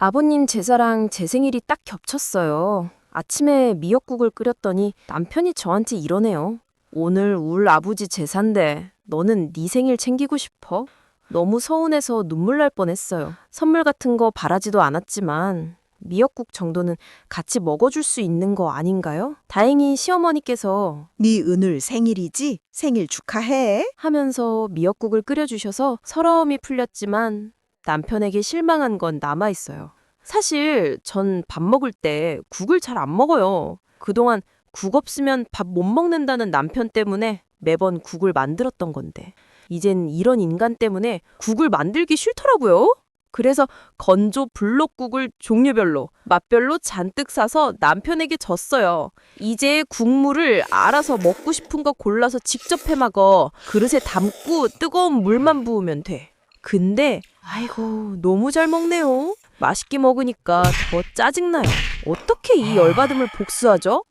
아버님 제사랑 제 생일이 딱 겹쳤어요. 아침에 미역국을 끓였더니 남편이 저한테 이러네요. 오늘 울 아버지 제사인데 너는 네 생일 챙기고 싶어? 너무 서운해서 눈물 날 뻔했어요. 선물 같은 거 바라지도 않았지만 미역국 정도는 같이 먹어줄 수 있는 거 아닌가요? 다행히 시어머니께서 네 은을 생일이지? 생일 축하해. 하면서 미역국을 끓여주셔서 서러움이 풀렸지만 남편에게 실망한 건 남아있어요. 사실 전 밥 먹을 때 국을 잘 안 먹어요. 그동안 국 없으면 밥 못 먹는다는 남편 때문에 매번 국을 만들었던 건데 이젠 이런 인간 때문에 국을 만들기 싫더라고요. 그래서 건조 블록국을 종류별로 맛별로 잔뜩 사서 남편에게 줬어요. 이제 국물을 알아서 먹고 싶은 거 골라서 직접 해 먹어. 그릇에 담고 뜨거운 물만 부으면 돼. 근데 아이고 너무 잘 먹네요. 맛있게 먹으니까 더 짜증나요. 어떻게 이 열받음을 복수하죠?